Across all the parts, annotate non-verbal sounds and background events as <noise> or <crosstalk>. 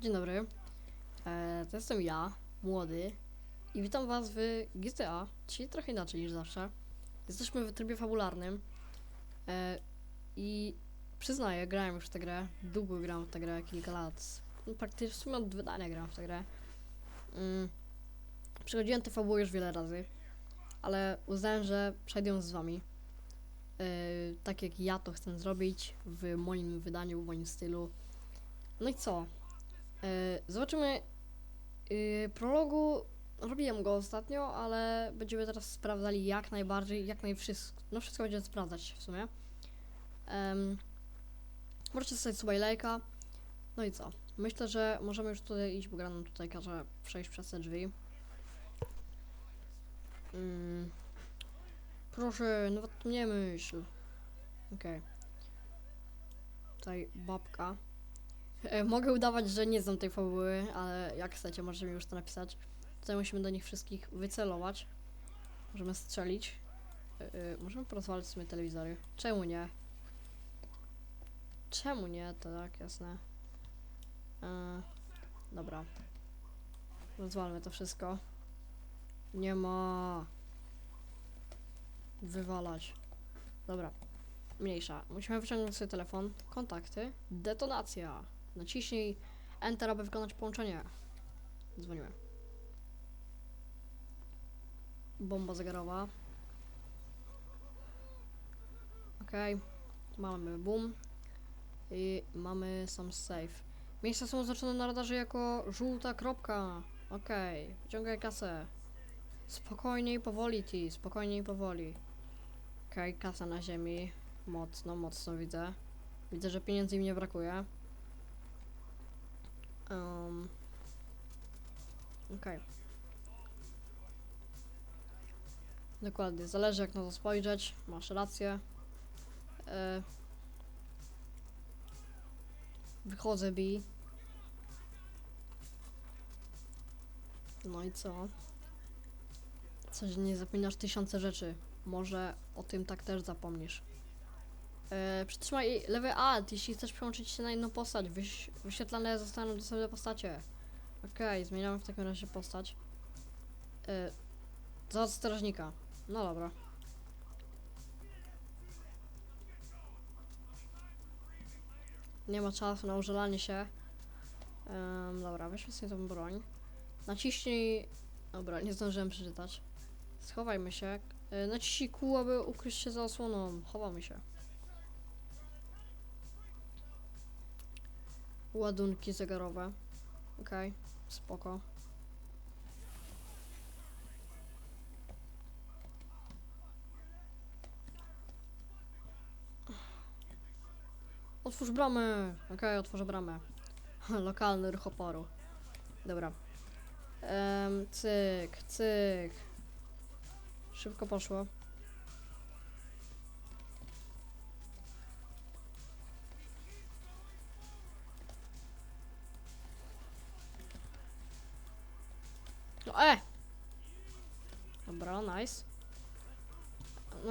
Dzień dobry. E, to jestem ja, młody. I witam was w GTA, czyli trochę inaczej niż zawsze. Jesteśmy w trybie fabularnym. E, I przyznaję, grałem już w tę grę. Długo gram w tę grę, kilka lat. No, Praktycznie w sumie od wydania gram w tę grę. Mm. Przechodziłem tę fabułę już wiele razy. Ale uznałem, że przejdę ją z wami. E, tak jak ja to chcę zrobić w moim wydaniu, w moim stylu. No i co? E, zobaczymy. E, prologu robiłem go ostatnio, ale będziemy teraz sprawdzali jak najbardziej, jak najwszystko. No wszystko będziemy sprawdzać w sumie. Um, możecie zostawić i lajka. No i co? Myślę, że możemy już tutaj iść, bo gra nam tutaj każe przejść przez te drzwi. Mm. Proszę, nawet nie myśl. Okej. Tutaj babka. E, mogę udawać, że nie znam tej fabuły, ale jak chcecie, możecie mi już to napisać. Tutaj musimy do nich wszystkich wycelować. Możemy strzelić. E, możemy porozwalać w sumie telewizory. Czemu nie? Czemu nie? To tak, jasne. E, dobra. Rozwalmy to wszystko. Nie ma. Wywalać. Dobra. Mniejsza. Musimy wyciągnąć sobie telefon. Kontakty. Detonacja. Naciśnij Enter, aby wykonać połączenie. Dzwoniłem. Bomba zegarowa. Okej. Mamy boom. I mamy sam safe. Miejsca są oznaczone na radarze jako żółta kropka. Okej. Wyciągaj kasę. Spokojnie i powoli, Ti. Spokojnie i powoli. Okej, kasa na ziemi. Mocno, mocno widzę. Widzę, że pieniędzy mi nie brakuje. Um. Okej. Dokładnie, zależy jak na to spojrzeć. Masz rację. E... Wychodzę, bi. No i co? Coś nie zapominasz tysiące rzeczy. Może o tym tak też zapomnisz. E, przytrzymaj lewy alt, jeśli chcesz przełączyć się na inną postać. Wyś wyświetlane zostaną dostępne postacie. Okej, zmieniamy w takim razie postać. E, za strażnika. No dobra. Nie ma czasu na użalanie się. Em, dobra, weźmy sobie tą broń. Naciśnij... Dobra, nie zdążyłem przeczytać. Schowajmy się. E, naciśnij kół, aby ukryć się za osłoną. Chowamy się. Ładunki zegarowe. Okej, spoko. Otwórz bramę! Okej, otworzę bramę. <laughs> Lokalny ruch oporu. Dobra. Em, cyk, cyk. Szybko poszło.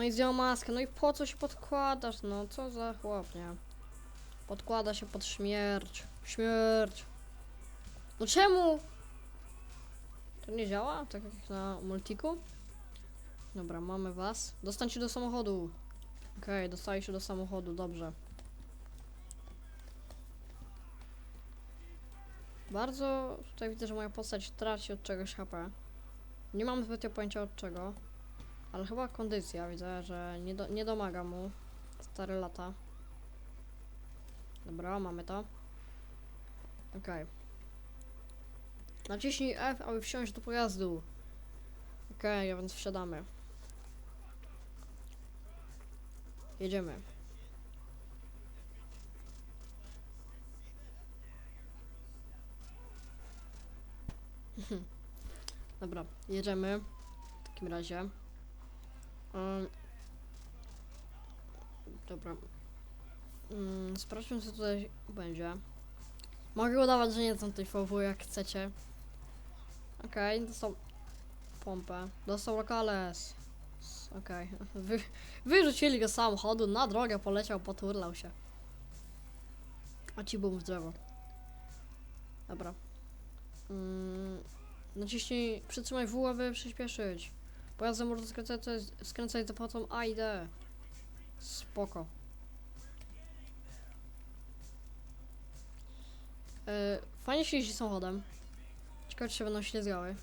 I zdjął maskę, no i po co się podkładasz? No co za chłop, nie? Podkłada się pod śmierć. Śmierć. No czemu? To nie działa? Tak jak na multiku? Dobra, mamy was. Dostań się do samochodu. Okej, dostaje się do samochodu, dobrze. Bardzo tutaj widzę, że moja postać traci od czegoś HP. Nie mam zbytnio pojęcia od czego. Ale chyba kondycja, widzę, że nie, do, nie domaga mu. Stare lata. Dobra, mamy to. Okej. Naciśnij F, aby wsiąść do pojazdu. Okej, a więc wsiadamy. Jedziemy. <laughs> Dobra, jedziemy. W takim razie. Um, dobra. Mm, sprawdźmy co tutaj będzie. Mogę udawać, że nie znam tej fabuły jak chcecie. Okej, dostał pompę. Dostał lokales. Okej. Wy, wyrzucili go z samochodu, na drogę poleciał, poturlał się. A ci był w drzewo. Dobra. Mm, naciśnij, przytrzymaj W, aby przyspieszyć. Pojazdem można skręcać, skręcać za pomocą A i D. Spoko. E, fajnie się jeździ samochodem. Ciekawe, czy się będą ślizgały.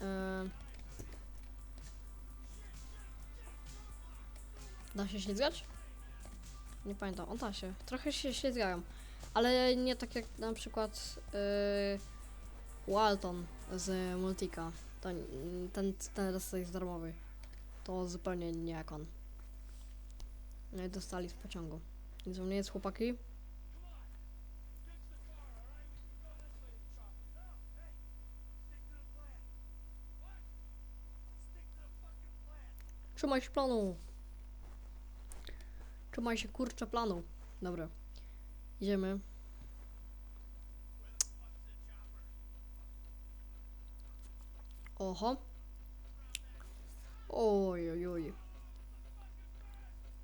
E, da się ślizgać? Nie pamiętam. On da się. Trochę się ślizgają. Ale nie tak jak na przykład yy, Walton z Multika. Mm, ten, ten raz jest darmowy. To zupełnie nie jak on. No i dostali z pociągu. Nic u mnie jest chłopaki. Trzymaj się planu. Trzymaj się kurczę planu. Dobra. Idziemy. Oho. Oj, oj, oj.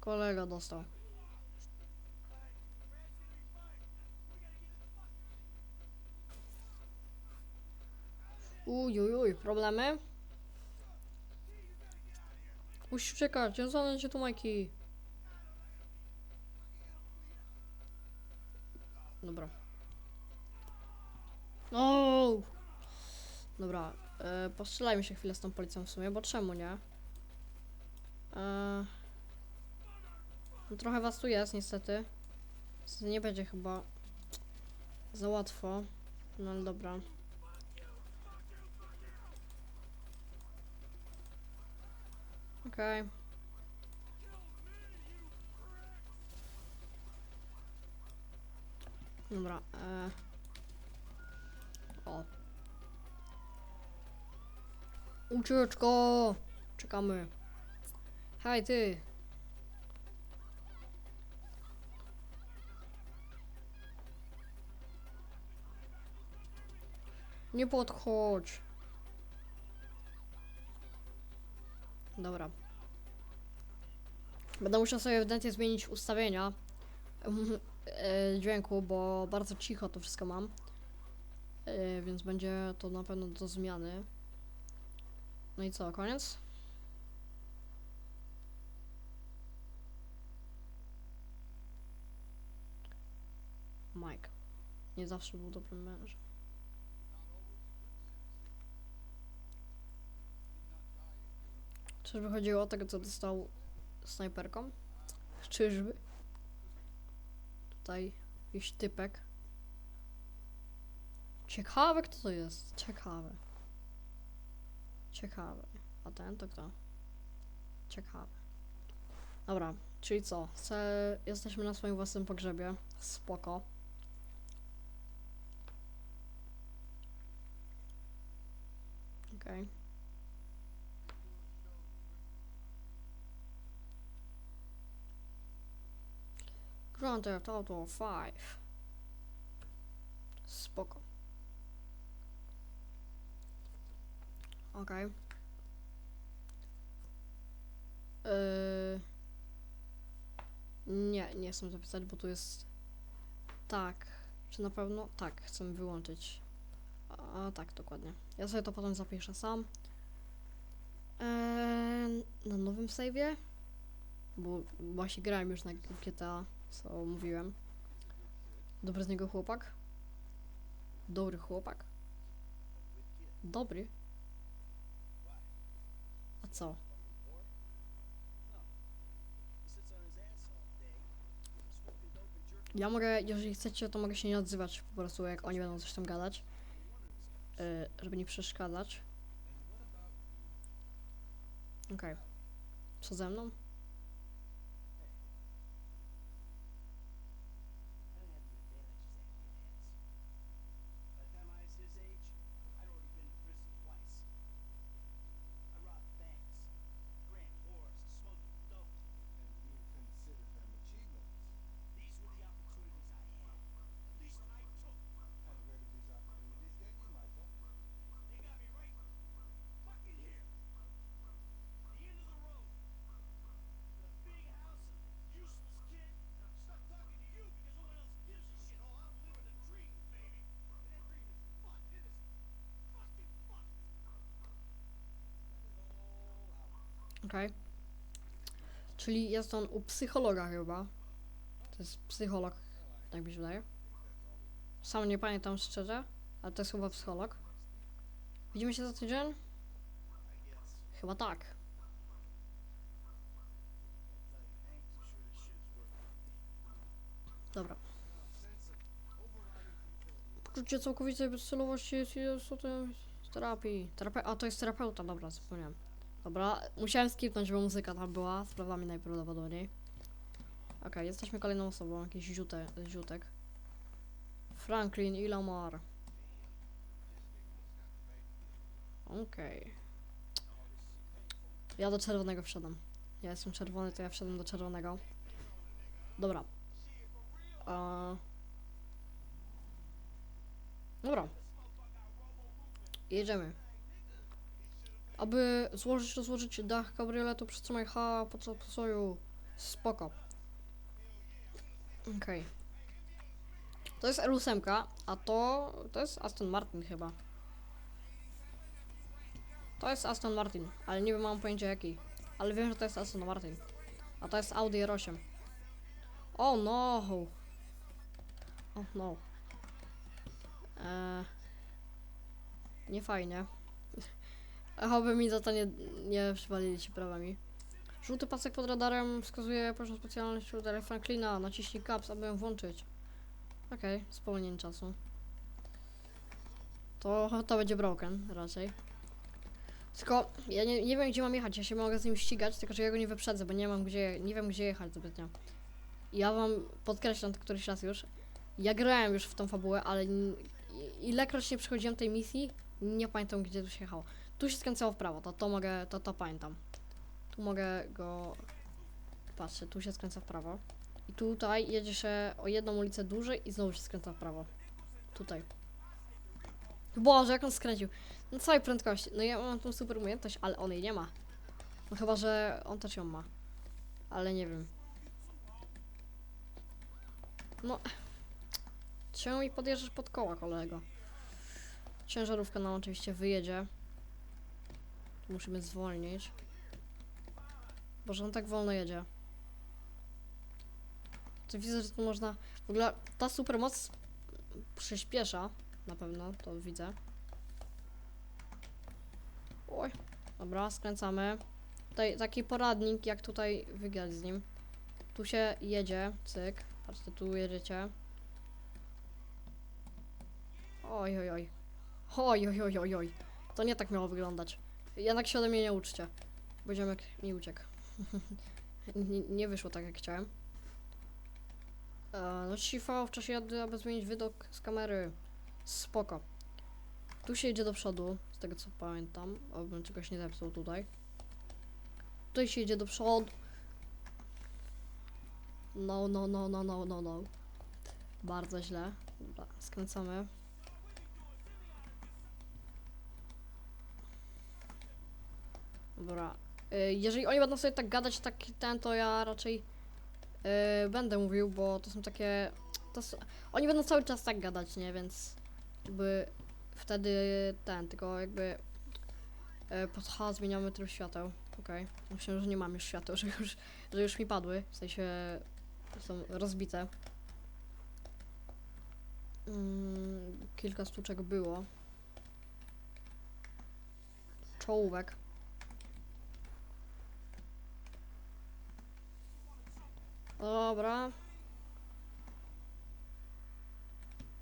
Kolega dostał. Uj, uj, uj, problemy? Musisz uciekać, ja zanę cię tu Majki. Dobra. No. Dobra, e, postrzelajmy się chwilę z tą policją w sumie, bo czemu nie? E, no trochę was tu jest, niestety. Nie będzie chyba za łatwo. No ale dobra. Okej. Dobra. E... O. Ucieczko! Czekamy. Hej ty! Nie podchodź. Dobra. Będę musiał sobie ewidentnie zmienić ustawienia e, dźwięku, bo bardzo cicho to wszystko mam. E, więc będzie to na pewno do zmiany. No i co, koniec? Mike. Nie zawsze był dobrym mężem. Czyżby chodziło o tego, co dostał snajperką? Czyżby? Tutaj jakiś typek. Ciekawe kto to jest. Ciekawe. Ciekawe. A ten to kto? Ciekawe. Dobra, czyli co? Chce... Jesteśmy na swoim własnym pogrzebie. Spoko. Okej. Okay. Grand Theft Auto 5. Spoko. Okej. Okay. Yy... Nie, nie chcę zapisać, bo tu jest... Tak. Czy na pewno? Tak, chcę wyłączyć. A, tak, dokładnie. Ja sobie to potem zapiszę sam. Eee, na nowym save'ie? Bo właśnie grałem już na GTA co mówiłem. Dobry z niego chłopak? Dobry chłopak? Dobry? A co? Ja mogę, jeżeli chcecie, to mogę się nie odzywać po prostu, jak oni będą coś tam gadać. Yy, żeby nie przeszkadzać. Okej. Okay. Co ze mną? Okej. Czyli jest on u psychologa chyba. To jest psycholog, tak mi się wydaje. Sam nie pamiętam szczerze, ale to jest chyba psycholog. Widzimy się za tydzień? Chyba tak. Dobra. Poczucie całkowitej bezcelowości jest, jest o tym terapii. Terapia, a to jest terapeuta, dobra, zapomniałem. Dobra, musiałem skipnąć, bo muzyka tam była, z prawami najprawdopodobniej. Okej, jesteśmy kolejną osobą, jakiś ziute, ziutek. Franklin i Lamar. Okej. Ja do czerwonego wszedłem. Ja jestem czerwony, to ja wszedłem do czerwonego. Dobra. Dobra. Jedziemy. Aby złożyć, rozłożyć dach kabrioletu przytrzymaj H podczas postoju. Spoko. Okej. To jest L8, a to... to jest Aston Martin chyba. To jest Aston Martin, ale nie wiem, mam pojęcia jaki. Ale wiem, że to jest Aston Martin. A to jest Audi R8. O oh, no! Oh, no. Eee, nie fajnie. Oby mi za to nie, nie przywalili ci prawami. Żółty pasek pod radarem wskazuje poziom specjalności udary Franklina. Naciśnij caps, aby ją włączyć. Okej, okay, spowolnienie czasu. To, to będzie broken raczej. Tylko ja nie, nie wiem gdzie mam jechać, ja się mogę z nim ścigać, tylko że ja go nie wyprzedzę, bo nie mam gdzie, nie wiem gdzie jechać zbytnio. Ja wam podkreślam to któryś raz już. Ja grałem już w tą fabułę, ale ilekroć nie przechodziłem tej misji, nie pamiętam gdzie tu się jechało. Tu się skręcało w prawo, to to mogę, to to pamiętam. Tu mogę go... Patrzcie, tu się skręca w prawo. I tutaj jedzie się o jedną ulicę dłużej i znowu się skręca w prawo. Tutaj. Boże, jak on skręcił. Na całej prędkości. No ja mam tą super umiejętność, ale on jej nie ma. No chyba, że on też ją ma. Ale nie wiem. No. Czemu mi podjeżdżasz pod koła, kolego? Ciężarówka nam oczywiście wyjedzie. Musimy zwolnić. Boże, on tak wolno jedzie. To widzę, że tu można... W ogóle ta supermoc przyspiesza. Na pewno, to widzę. Oj, dobra, skręcamy. Tutaj taki poradnik, jak tutaj wygrać z nim. Tu się jedzie, cyk. Patrzcie, tu jedziecie. Oj, oj, oj. Oj, oj, oj, oj, oj. To nie tak miało wyglądać. Jednak się mnie nie uczcie. Bo ziomek mi uciekł. <laughs> nie, nie wyszło tak, jak chciałem. E, no cifa w czasie jazdy, aby zmienić widok z kamery. Spoko. Tu się idzie do przodu, z tego co pamiętam. Obym czegoś nie zepsuł tutaj. Tutaj się idzie do przodu. No, no, no, no, no, no, no. Bardzo źle. Dobra, skręcamy. Dobra. Y, jeżeli oni będą sobie tak gadać, tak ten, to ja raczej y, będę mówił, bo to są takie. To s- oni będą cały czas tak gadać, nie? Więc jakby wtedy ten, tylko jakby y, pod H zmieniamy tryb świateł. Okej. Myślę, że nie mam już świateł, <laughs> że już, że już mi padły. W sensie są rozbite. Mm, kilka sztuczek było. Czołówek. Dobra.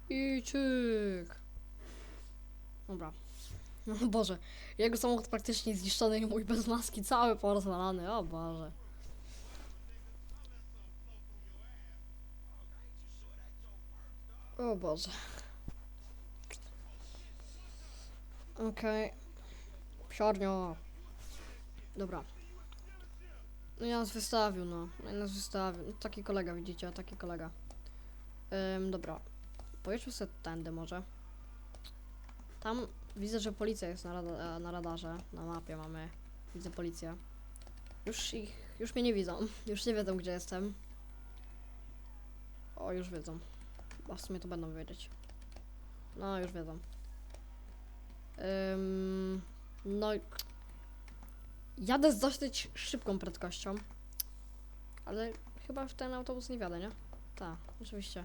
I czyk. Dobra. <laughs> No Boże, jego samochód praktycznie zniszczony i mój bez maski cały porozwalany, o Boże. O Boże. Okej. Psiornio. Dobra. No ja nas wystawił, no. Ja nas wystawił. No, taki kolega, widzicie, taki kolega. Ym, dobra. Pojedźmy sobie tędy może. Tam widzę, że policja jest na, rada na radarze. Na mapie mamy. Widzę policję. Już ich, już mnie nie widzą. <laughs> Już nie wiedzą, gdzie jestem. O, już wiedzą. A w sumie to będą wiedzieć. No, już wiedzą. Ym, no i jadę z dosyć szybką prędkością. Ale chyba w ten autobus nie wiadę, nie? Tak, oczywiście.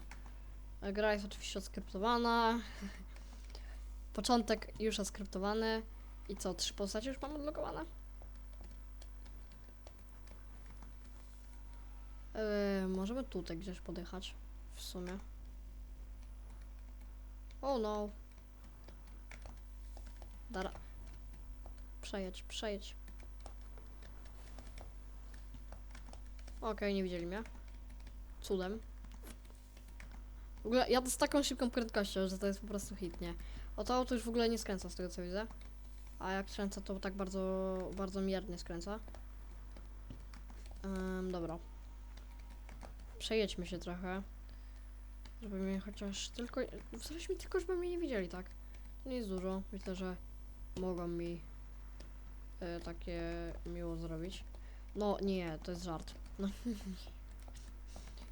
Gra jest oczywiście oskryptowana. <laughs> Początek już oskryptowany. I co, trzy postacie już mam odlokowane? Yy, możemy tutaj gdzieś podjechać. W sumie. Oh no. Dara. Przejedź, przejedź. Okej, nie widzieli mnie. Cudem. W ogóle jadę z taką szybką prędkością, że to jest po prostu hit, nie? O to auto już w ogóle nie skręca z tego co widzę. A jak skręca, to tak bardzo, bardzo miernie skręca. Ym, dobra. Przejedźmy się trochę. Żeby mnie chociaż tylko... Wstaliśmy tylko, żeby mnie nie widzieli, tak? To nie jest dużo. Myślę, że mogą mi e, takie miło zrobić. No nie, to jest żart. No.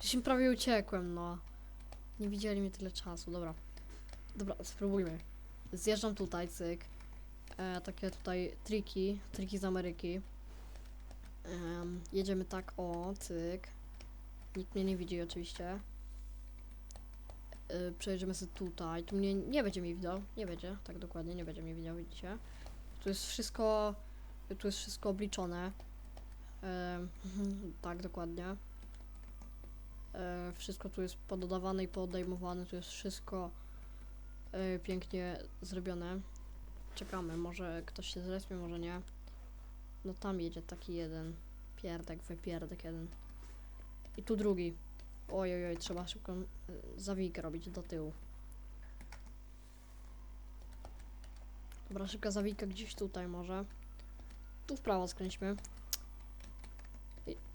Się prawie uciekłem, no. Nie widzieli mnie tyle czasu, dobra. Dobra, spróbujmy. Zjeżdżam tutaj, cyk. E, takie tutaj triki, triki z Ameryki. Em, jedziemy tak, o, cyk. Nikt mnie nie widzi oczywiście. E, przejedziemy sobie tutaj. Tu mnie nie będzie mnie widział. Nie będzie, tak dokładnie, nie będzie mnie widział, widzicie. Tu jest wszystko, tu jest wszystko obliczone. Em, tak, dokładnie. E, wszystko tu jest pododawane i podejmowane, tu jest wszystko e, pięknie zrobione. Czekamy, może ktoś się zrespie, może nie. No tam jedzie taki jeden. Pierdek, wypierdek jeden. I tu drugi. Oj, oj, trzeba szybko e, zawijkę robić do tyłu. Dobra, szybka zawijka gdzieś tutaj może. Tu w prawo skręćmy.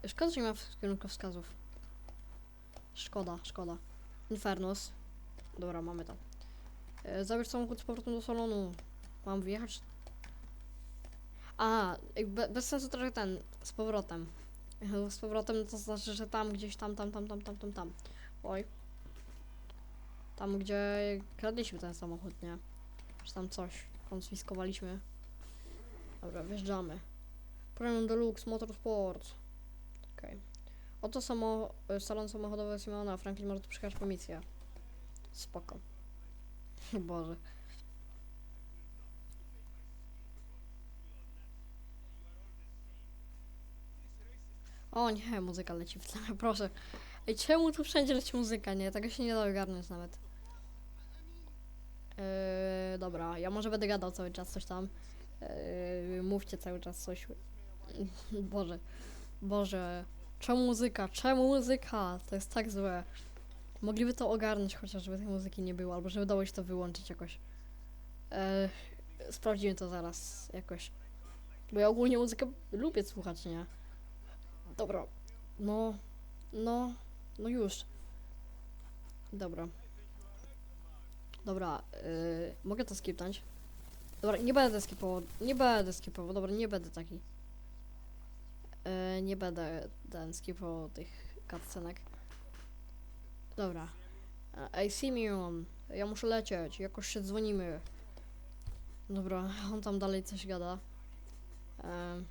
Szkoda, że nie ma kierunkowskazów. Szkoda, szkoda. Infernus. Dobra, mamy to. E, zabierz samochód z powrotem do salonu. Mam wyjechać? A, bez sensu trochę ten, z powrotem. <laughs> Z powrotem to znaczy, że tam gdzieś tam, tam, tam, tam, tam, tam, tam. Oj. Tam, gdzie kradliśmy ten samochód, nie? Czy tam coś konfiskowaliśmy. Dobra, wjeżdżamy. Premium Deluxe Motorsport. Okej. Oto samo, y, salon samochodowy Simona. Franklin może tu przyjechać po misję. Spoko. <laughs> Boże. O nie, muzyka leci w tle, <laughs> proszę. Ej, czemu tu wszędzie leci muzyka, nie? Tego się nie da ogarnąć nawet. Yy, dobra, ja może będę gadał cały czas coś tam. Yy, mówcie cały czas coś. <laughs> Boże. Boże. Czemu muzyka? Czemu muzyka? To jest tak złe. Mogliby to ogarnąć chociaż, żeby tej muzyki nie było, albo żeby dało się to wyłączyć jakoś. E, sprawdzimy to zaraz jakoś. Bo ja ogólnie muzykę lubię słuchać, nie? Dobra. No, no, no już. Dobra. Dobra, y, mogę to skipnąć? Dobra, nie będę skipował, nie będę skipował, dobra, nie będę taki. E, nie będę ten skipował tych cutscenek. Dobra. Ej, Simeon, ja muszę lecieć, jakoś się dzwonimy. Dobra, on tam dalej coś gada. E,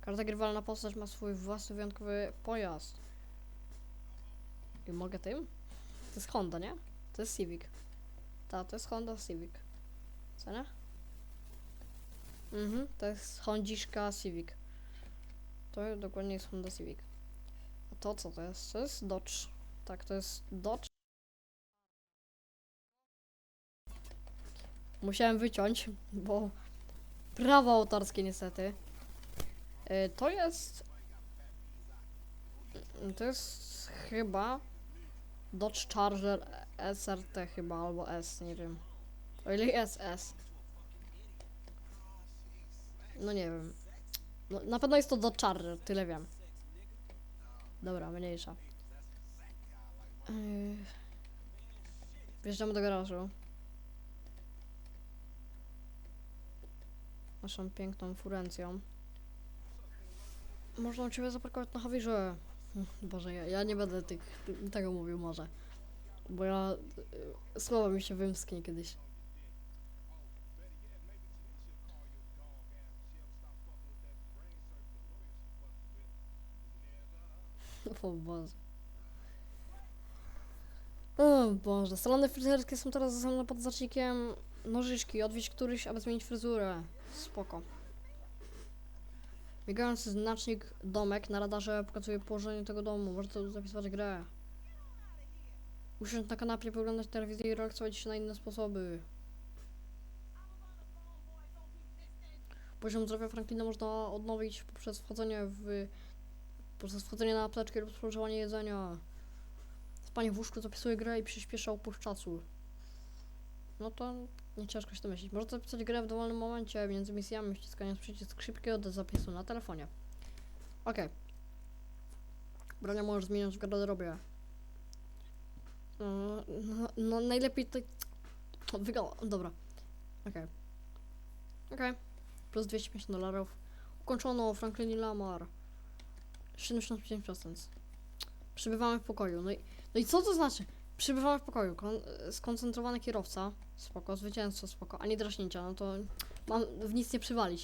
każda grywalna postać ma swój własny wyjątkowy pojazd. I mogę tym? To jest Honda, nie? To jest Civic. Tak, to jest Honda Civic. Co nie? Mhm, to jest Hondziszka Civic. To dokładnie jest Honda Civic. A to co to jest? To jest Dodge. Tak, to jest Dodge. Musiałem wyciąć, bo prawo autorskie niestety. Y, To jest... To jest chyba Dodge Charger SRT chyba, albo S, nie wiem. O ile jest S. No nie wiem. No, na pewno jest to Dodge Charger, tyle wiem. Dobra, mniejsza. Yy... Wjeżdżamy do garażu. Naszą piękną furencją. Można Ciebie zaparkować na Hawirze. Hm, Boże, ja, ja nie będę tych, tego mówił może. Bo ja... y, Słowo mi się wymsknie kiedyś. O Boże. O Boże, salony fryzjerskie są teraz zasadzone pod zacznikiem nożyczki, odwieźć któryś, aby zmienić fryzurę. Spoko. Migający znacznik domek na radarze pokazuje położenie tego domu. Może to zapisywać grę. Usiąść na kanapie, poglądać telewizję i relaksować się na inne sposoby. Poziom zdrowia Franklina można odnowić poprzez wchodzenie w... poprzez wchodzenie na apteczkę lub spożywanie jedzenia. Spanie w łóżku zapisuje grę i przyspiesza upływ czasu. No to nie ciężko się to myśleć. Można zapisać grę w dowolnym momencie między misjami, wciskając przycisk szybkiego do zapisu na telefonie. Okej. Brania możesz zmieniać w garderobie. No, no, no najlepiej to... Wygląda... Dobra. Okej. Okej. Plus 250 dolarów. Ukończono Franklin Lamar. 75%. Przybywamy w pokoju. No i, no i co to znaczy? Przybywamy w pokoju. Kon skoncentrowany kierowca. Spoko. Zwycięstwo. Spoko. A nie draśnięcia. No to mam w nic nie przywalić.